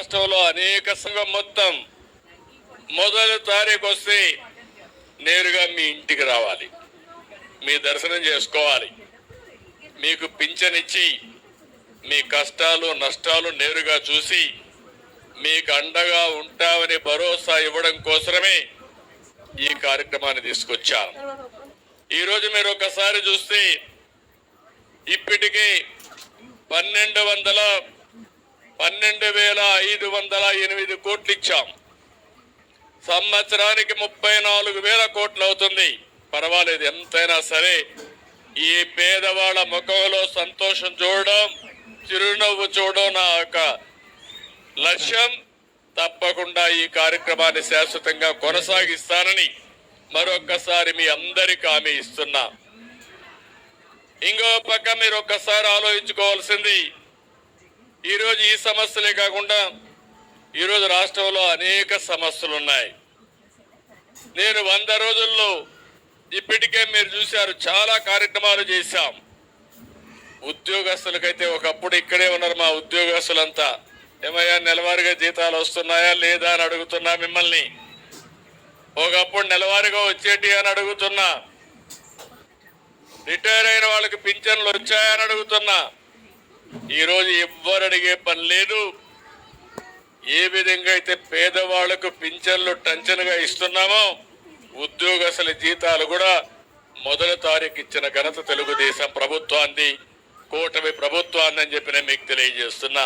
రాష్ట్రంలో అనేక సంఘం మొత్తం మొదటి తారీఖు వస్తే నేరుగా మీ ఇంటికి రావాలి. మీ దర్శనం చేసుకోవాలి. మీకు పింఛనిచ్చి మీ కష్టాలు నష్టాలు నేరుగా చూసి మీకు అండగా ఉంటామని భరోసా ఇవ్వడం కోసమే ఈ కార్యక్రమాన్ని తీసుకొచ్చాను ఈరోజు మీరు ఒకసారి చూస్తే ఇప్పటికే పన్నెండు వందల పన్నెండు వేల ఐదు వందల ఎనిమిది కోట్లు ఇచ్చాం సంవత్సరానికి ముప్పై నాలుగు వేల కోట్లు అవుతుంది పర్వాలేదు ఎంతైనా సరే ఈ పేదవాళ్ళ ముఖంలో సంతోషం చూడడం చిరునవ్వు చూడడం నా యొక్క లక్ష్యం. తప్పకుండా ఈ కార్యక్రమాన్ని శాశ్వతంగా కొనసాగిస్తానని మరొక్కసారి మీ అందరికి హామీ ఇస్తున్నా. ఇంకో పక్క మీరు ఒక్కసారి ఆలోచించుకోవాల్సింది ఈరోజు ఈ సమస్యలే కాకుండా ఈరోజు రాష్ట్రంలో అనేక సమస్యలు ఉన్నాయి. నేను వంద రోజుల్లో ఇప్పటికే మీరు చూశారు చాలా కార్యక్రమాలు చేశాం. ఉద్యోగస్తులకైతే ఒకప్పుడు ఇక్కడే ఉన్నారు మా ఉద్యోగస్తులంతా. ఏమయ్యా నెలవారీగా జీతాలు వస్తున్నాయా లేదా అని అడుగుతున్నా మిమ్మల్ని. ఒకప్పుడు నెలవారీగా వచ్చేటి అని అడుగుతున్నా. రిటైర్ అయిన వాళ్ళకి పింఛన్లు వచ్చాయని అడుగుతున్నా. ఈరోజు ఎవ్వరు అడిగే పని లేదు. ఏ విధంగా అయితే పేదవాళ్ళకు పింఛన్లు టంచనుగా ఇస్తున్నామో ఉద్యోగస్తుల జీతాలు కూడా మొదటి తారీఖు ఇచ్చిన ఘనత తెలుగుదేశం ప్రభుత్వాన్ని కూటమి ప్రభుత్వాన్ని అని చెప్పి నేను మీకు తెలియజేస్తున్నా.